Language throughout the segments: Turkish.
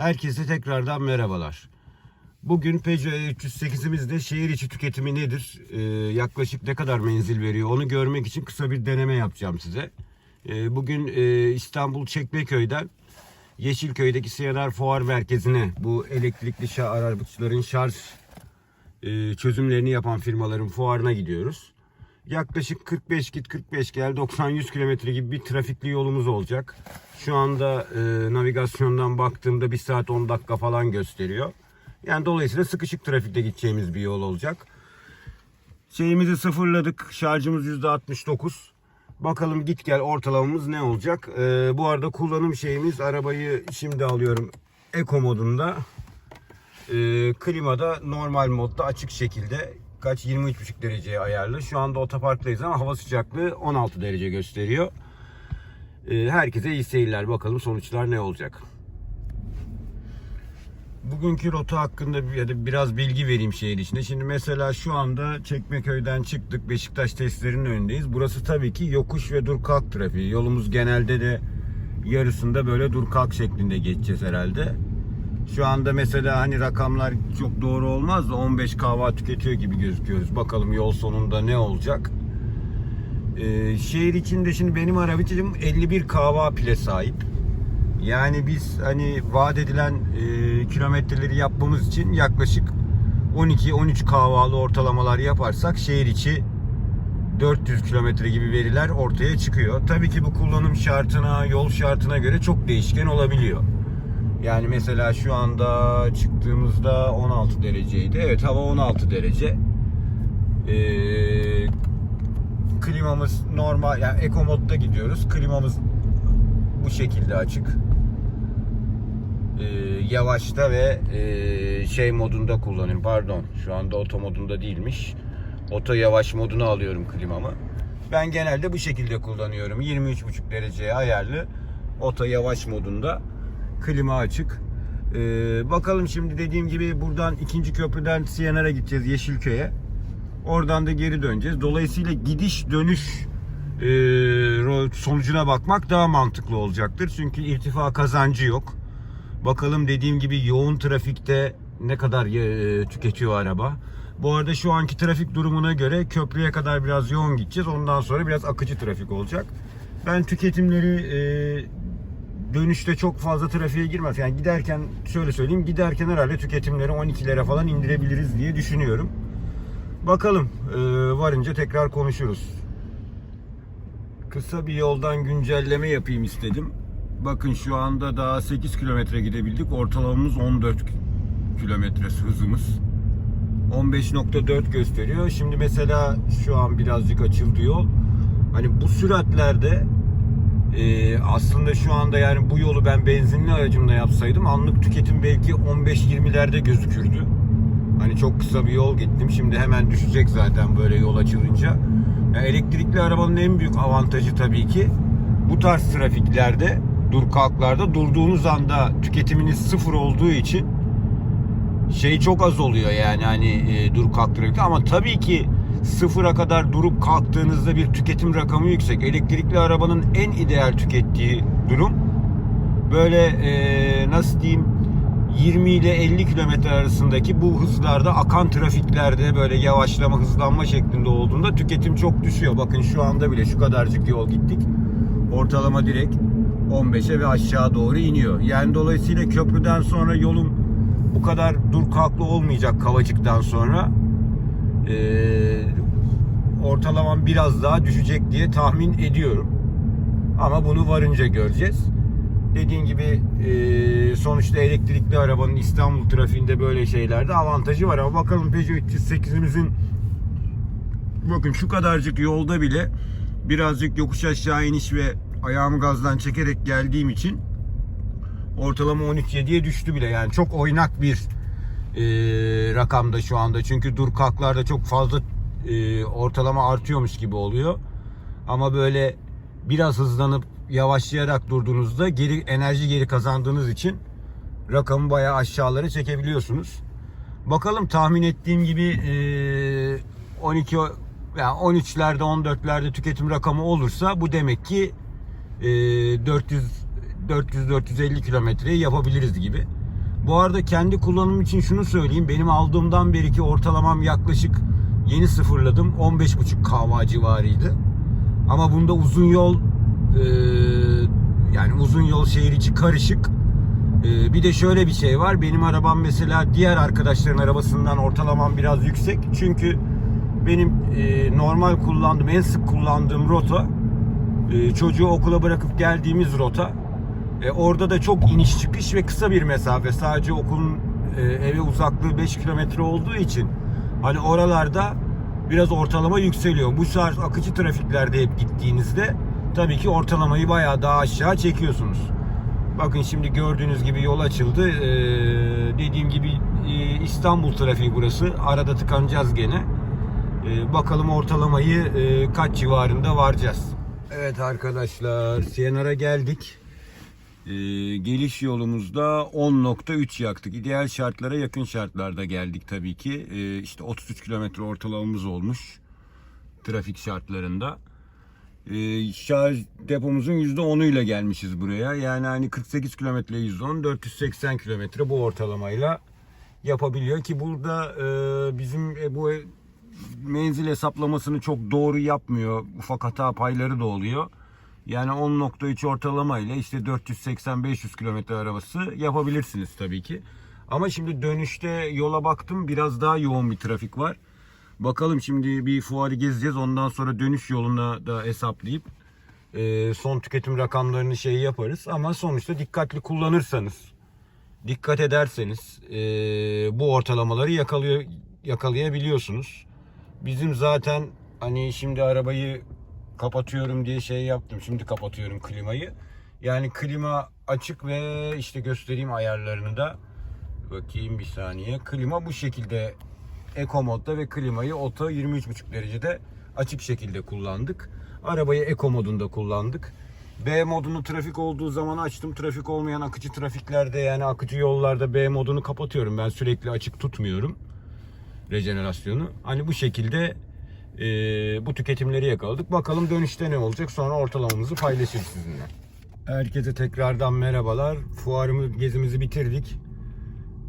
Herkese tekrardan merhabalar. Bugün Peugeot 308'imizde şehir içi tüketimi nedir? Ee, yaklaşık ne kadar menzil veriyor? Onu görmek için kısa bir deneme yapacağım size. Ee, bugün e, İstanbul Çekmeköy'den Yeşilköy'deki CNR Fuar Merkezi'ne bu elektrikli şa- araçların şarj e, çözümlerini yapan firmaların fuarına gidiyoruz. Yaklaşık 45 git 45 gel 90-100 kilometre gibi bir trafikli yolumuz olacak. Şu anda e, navigasyondan baktığımda 1 saat 10 dakika falan gösteriyor. Yani dolayısıyla sıkışık trafikte gideceğimiz bir yol olacak. Şeyimizi sıfırladık. Şarjımız %69. Bakalım git gel ortalamamız ne olacak. E, bu arada kullanım şeyimiz arabayı şimdi alıyorum Eco modunda. E, klimada normal modda açık şekilde kaç 23,5 dereceye ayarlı. Şu anda otoparktayız ama hava sıcaklığı 16 derece gösteriyor. E, herkese iyi seyirler. Bakalım sonuçlar ne olacak. Bugünkü rota hakkında biraz bilgi vereyim şehir içinde. Şimdi mesela şu anda Çekmeköy'den çıktık. Beşiktaş testlerinin önündeyiz. Burası tabii ki yokuş ve dur kalk trafiği. Yolumuz genelde de yarısında böyle dur kalk şeklinde geçeceğiz herhalde. Şu anda mesela hani rakamlar çok doğru olmaz da 15 kahva tüketiyor gibi gözüküyoruz. Bakalım yol sonunda ne olacak. Ee, şehir içinde şimdi benim arabacım 51 kahva pile sahip. Yani biz hani vaat edilen e, kilometreleri yapmamız için yaklaşık 12-13 kahvalı ortalamalar yaparsak şehir içi 400 kilometre gibi veriler ortaya çıkıyor. Tabii ki bu kullanım şartına, yol şartına göre çok değişken olabiliyor. Yani mesela şu anda çıktığımızda 16 dereceydi. Evet hava 16 derece. Ee, klimamız normal yani eco modda gidiyoruz. Klimamız bu şekilde açık. Ee, yavaşta ve e, şey modunda kullanıyorum. Pardon şu anda oto modunda değilmiş. Oto yavaş moduna alıyorum klimamı. Ben genelde bu şekilde kullanıyorum. 23,5 dereceye ayarlı oto yavaş modunda klima açık. Ee, bakalım şimdi dediğim gibi buradan ikinci köprüden Siyanar'a gideceğiz Yeşilköy'e. Oradan da geri döneceğiz. Dolayısıyla gidiş dönüş e, sonucuna bakmak daha mantıklı olacaktır. Çünkü irtifa kazancı yok. Bakalım dediğim gibi yoğun trafikte ne kadar e, tüketiyor araba. Bu arada şu anki trafik durumuna göre köprüye kadar biraz yoğun gideceğiz. Ondan sonra biraz akıcı trafik olacak. Ben tüketimleri e, dönüşte çok fazla trafiğe girmez. Yani giderken şöyle söyleyeyim giderken herhalde tüketimleri 12'lere falan indirebiliriz diye düşünüyorum. Bakalım e, varınca tekrar konuşuruz. Kısa bir yoldan güncelleme yapayım istedim. Bakın şu anda daha 8 kilometre gidebildik. Ortalamamız 14 kilometre hızımız. 15.4 gösteriyor. Şimdi mesela şu an birazcık açıldı yol. Hani bu süratlerde e, aslında şu anda yani bu yolu ben benzinli aracımla yapsaydım anlık tüketim belki 15-20'lerde gözükürdü. Hani çok kısa bir yol gittim. Şimdi hemen düşecek zaten böyle yol açılınca. Ya elektrikli arabanın en büyük avantajı tabii ki bu tarz trafiklerde, dur kalklarda durduğunuz anda tüketiminiz sıfır olduğu için şey çok az oluyor yani hani e, dur kalk trafikte ama tabii ki sıfıra kadar durup kalktığınızda bir tüketim rakamı yüksek. Elektrikli arabanın en ideal tükettiği durum böyle e, nasıl diyeyim 20 ile 50 kilometre arasındaki bu hızlarda akan trafiklerde böyle yavaşlama hızlanma şeklinde olduğunda tüketim çok düşüyor. Bakın şu anda bile şu kadarcık yol gittik. Ortalama direkt 15'e ve aşağı doğru iniyor. Yani dolayısıyla köprüden sonra yolum bu kadar dur kalklı olmayacak Kavacık'tan sonra. Ee, ortalamam biraz daha düşecek diye tahmin ediyorum. Ama bunu varınca göreceğiz. Dediğim gibi e, sonuçta elektrikli arabanın İstanbul trafiğinde böyle şeylerde avantajı var ama bakalım Peugeot 308'imizin bakın şu kadarcık yolda bile birazcık yokuş aşağı iniş ve ayağımı gazdan çekerek geldiğim için ortalama 13.7'ye düştü bile yani çok oynak bir e, rakamda şu anda çünkü dur kalklarda çok fazla e, ortalama artıyormuş gibi oluyor ama böyle biraz hızlanıp yavaşlayarak durduğunuzda geri enerji geri kazandığınız için rakamı bayağı aşağılara çekebiliyorsunuz. Bakalım tahmin ettiğim gibi e, 12 yani 13'lerde 14'lerde tüketim rakamı olursa bu demek ki e, 400 400-450 kilometreyi yapabiliriz gibi. Bu arada kendi kullanımım için şunu söyleyeyim. Benim aldığımdan beriki ortalamam yaklaşık yeni sıfırladım. 15,5 kava civarıydı. Ama bunda uzun yol e, yani uzun yol şehir içi karışık. E, bir de şöyle bir şey var. Benim arabam mesela diğer arkadaşların arabasından ortalamam biraz yüksek. Çünkü benim e, normal kullandığım, en sık kullandığım rota e, çocuğu okula bırakıp geldiğimiz rota. E, orada da çok iniş çıkış ve kısa bir mesafe. Sadece okulun e, eve uzaklığı 5 kilometre olduğu için hani oralarda biraz ortalama yükseliyor. Bu saat akıcı trafiklerde hep gittiğinizde tabii ki ortalamayı bayağı daha aşağı çekiyorsunuz. Bakın şimdi gördüğünüz gibi yol açıldı. Ee, dediğim gibi e, İstanbul trafiği burası. Arada tıkanacağız gene. Ee, bakalım ortalamayı e, kaç civarında varacağız. Evet arkadaşlar Sienar'a geldik. Ee, geliş yolumuzda 10.3 yaktık. İdeal şartlara yakın şartlarda geldik tabii ki. Ee, işte 33 kilometre ortalamamız olmuş trafik şartlarında. Ee, şarj depomuzun %10'uyla gelmişiz buraya. Yani hani 48 kilometre %10, 480 kilometre bu ortalamayla yapabiliyor ki burada e, bizim e, bu menzil hesaplamasını çok doğru yapmıyor. Ufak hata payları da oluyor. Yani 10.3 ortalama ile işte 480-500 kilometre arabası yapabilirsiniz tabii ki. Ama şimdi dönüşte yola baktım biraz daha yoğun bir trafik var. Bakalım şimdi bir fuarı gezeceğiz. Ondan sonra dönüş yoluna da hesaplayıp e, son tüketim rakamlarını şey yaparız. Ama sonuçta dikkatli kullanırsanız, dikkat ederseniz e, bu ortalamaları yakalıyor, yakalayabiliyorsunuz. Bizim zaten hani şimdi arabayı kapatıyorum diye şey yaptım. Şimdi kapatıyorum klimayı. Yani klima açık ve işte göstereyim ayarlarını da. Bakayım bir saniye. Klima bu şekilde Eco modda ve klimayı oto 23,5 derecede açık şekilde kullandık. Arabayı Eco modunda kullandık. B modunu trafik olduğu zaman açtım. Trafik olmayan akıcı trafiklerde yani akıcı yollarda B modunu kapatıyorum. Ben sürekli açık tutmuyorum rejenerasyonu. Hani bu şekilde e, bu tüketimleri yakaladık. Bakalım dönüşte ne olacak sonra ortalamamızı paylaşırız sizinle. Herkese tekrardan merhabalar. Fuarımı gezimizi bitirdik.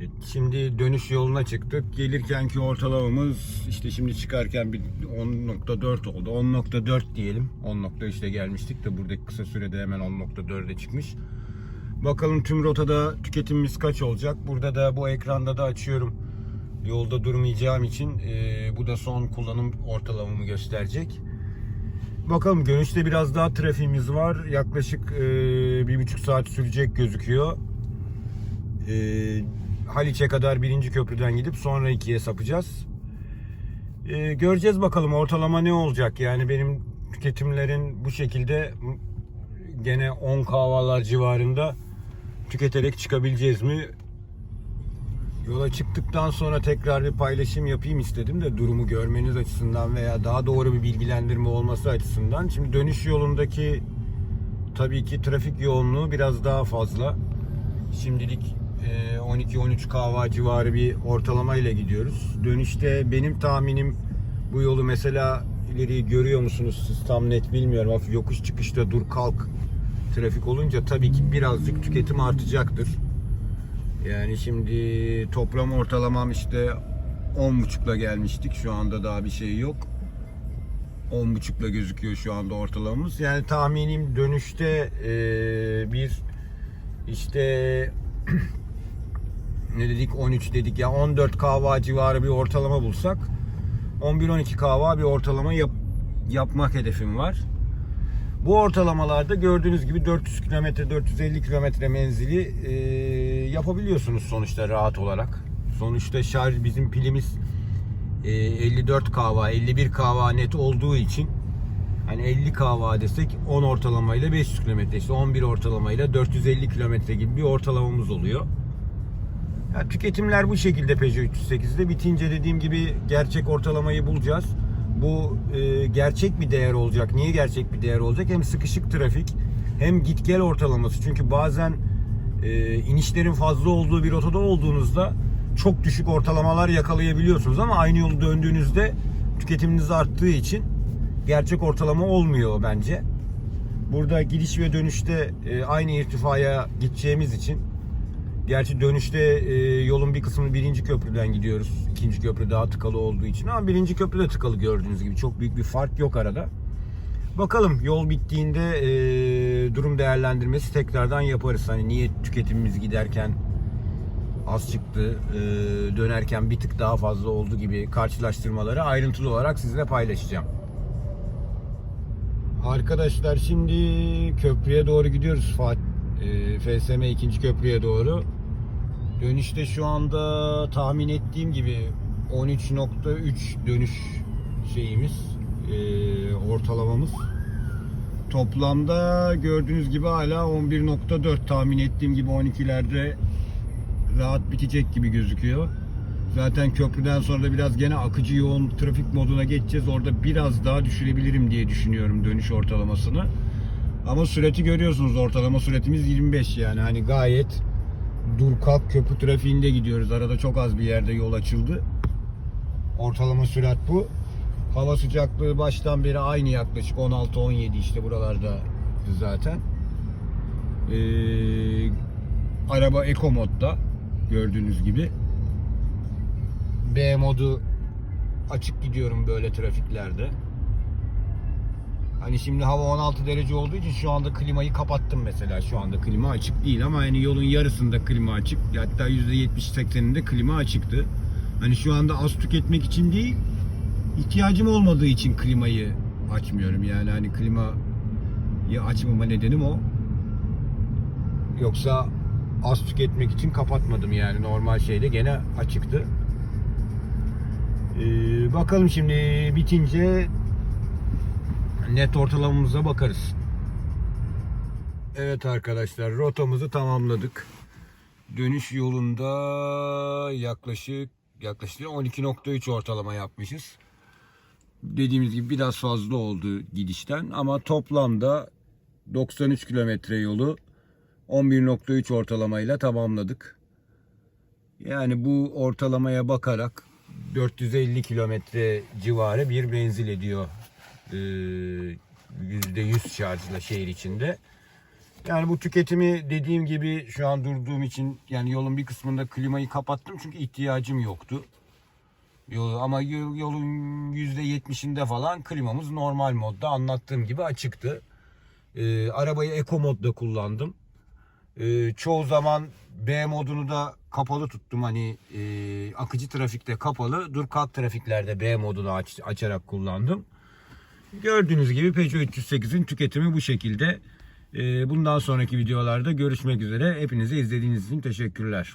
E, Şimdi dönüş yoluna çıktık. Gelirkenki ortalamamız işte şimdi çıkarken bir 10.4 oldu. 10.4 diyelim. 10.3'te gelmiştik de buradaki kısa sürede hemen 10.4'e çıkmış. Bakalım tüm rotada tüketimimiz kaç olacak? Burada da bu ekranda da açıyorum. Yolda durmayacağım için e, bu da son kullanım ortalamamı gösterecek. Bakalım dönüşte biraz daha trafiğimiz var. Yaklaşık e, bir buçuk saat sürecek gözüküyor. E, Haliç'e kadar birinci köprüden gidip sonra ikiye sapacağız. E, göreceğiz bakalım ortalama ne olacak. Yani benim tüketimlerin bu şekilde gene 10 kahvalar civarında tüketerek çıkabileceğiz mi? Yola çıktıktan sonra tekrar bir paylaşım yapayım istedim de durumu görmeniz açısından veya daha doğru bir bilgilendirme olması açısından. Şimdi dönüş yolundaki tabii ki trafik yoğunluğu biraz daha fazla. Şimdilik e, 12-13 kahva civarı bir ortalama ile gidiyoruz. Dönüşte benim tahminim bu yolu mesela ileriyi görüyor musunuz siz tam net bilmiyorum. Hafif yokuş çıkışta dur kalk trafik olunca tabii ki birazcık tüketim artacaktır. Yani şimdi toplam ortalamam işte 10.5'la gelmiştik. Şu anda daha bir şey yok. 10.5'la gözüküyor şu anda ortalamamız. Yani tahminim dönüşte e, bir işte ne dedik 13 dedik ya 14 kahva civarı bir ortalama bulsak 11-12 kahva bir ortalama yap, yapmak hedefim var. Bu ortalamalarda gördüğünüz gibi 400 kilometre 450 kilometre menzili e, yapabiliyorsunuz sonuçta rahat olarak. Sonuçta şarj bizim pilimiz e, 54 kahva 51 kahva net olduğu için hani 50 kahva desek 10 ortalamayla 500 kilometre işte 11 ortalamayla 450 kilometre gibi bir ortalamamız oluyor. Yani tüketimler bu şekilde Peugeot 308'de bitince dediğim gibi gerçek ortalamayı bulacağız. Bu e, gerçek bir değer olacak. Niye gerçek bir değer olacak? Hem sıkışık trafik hem git gel ortalaması. Çünkü bazen e, inişlerin fazla olduğu bir rotada olduğunuzda çok düşük ortalamalar yakalayabiliyorsunuz ama aynı yolu döndüğünüzde tüketiminiz arttığı için gerçek ortalama olmuyor bence. Burada gidiş ve dönüşte e, aynı irtifaya gideceğimiz için Gerçi dönüşte e, yolun bir kısmını birinci köprüden gidiyoruz. İkinci köprü daha tıkalı olduğu için ama birinci köprü de tıkalı gördüğünüz gibi. Çok büyük bir fark yok arada. Bakalım yol bittiğinde e, durum değerlendirmesi tekrardan yaparız. Hani niye tüketimimiz giderken az çıktı, e, dönerken bir tık daha fazla oldu gibi karşılaştırmaları ayrıntılı olarak sizinle paylaşacağım. Arkadaşlar şimdi köprüye doğru gidiyoruz. Fatih, e, FSM ikinci köprüye doğru. Dönüşte şu anda tahmin ettiğim gibi 13.3 dönüş şeyimiz, e, ortalamamız. Toplamda gördüğünüz gibi hala 11.4 tahmin ettiğim gibi 12'lerde rahat bitecek gibi gözüküyor. Zaten köprüden sonra da biraz gene akıcı yoğun trafik moduna geçeceğiz. Orada biraz daha düşürebilirim diye düşünüyorum dönüş ortalamasını. Ama süreti görüyorsunuz ortalama süretimiz 25 yani hani gayet dur kalk köprü trafiğinde gidiyoruz. Arada çok az bir yerde yol açıldı. Ortalama sürat bu. Hava sıcaklığı baştan beri aynı yaklaşık 16-17 işte buralarda zaten. Ee, araba Eco modda gördüğünüz gibi. B modu açık gidiyorum böyle trafiklerde. Hani şimdi hava 16 derece olduğu için şu anda klimayı kapattım mesela. Şu anda klima açık değil ama yani yolun yarısında klima açık. Hatta %70-80'inde klima açıktı. Hani şu anda az tüketmek için değil, ihtiyacım olmadığı için klimayı açmıyorum. Yani hani klimayı açmama nedenim o. Yoksa az tüketmek için kapatmadım yani normal şeyde gene açıktı. Ee, bakalım şimdi bitince net ortalamamıza bakarız. Evet arkadaşlar rotamızı tamamladık. Dönüş yolunda yaklaşık yaklaşık 12.3 ortalama yapmışız. Dediğimiz gibi biraz fazla oldu gidişten ama toplamda 93 kilometre yolu 11.3 ortalamayla tamamladık. Yani bu ortalamaya bakarak 450 kilometre civarı bir menzil ediyor %100 şarjla şehir içinde. Yani bu tüketimi dediğim gibi şu an durduğum için yani yolun bir kısmında klimayı kapattım çünkü ihtiyacım yoktu. Yol, ama yol- yolun %70'inde falan klimamız normal modda anlattığım gibi açıktı. Ee, arabayı eco modda kullandım. Ee, çoğu zaman B modunu da kapalı tuttum hani e, akıcı trafikte kapalı dur kalk trafiklerde B modunu aç, açarak kullandım. Gördüğünüz gibi Peugeot 308'in tüketimi bu şekilde. Ee, bundan sonraki videolarda görüşmek üzere. Hepinize izlediğiniz için teşekkürler.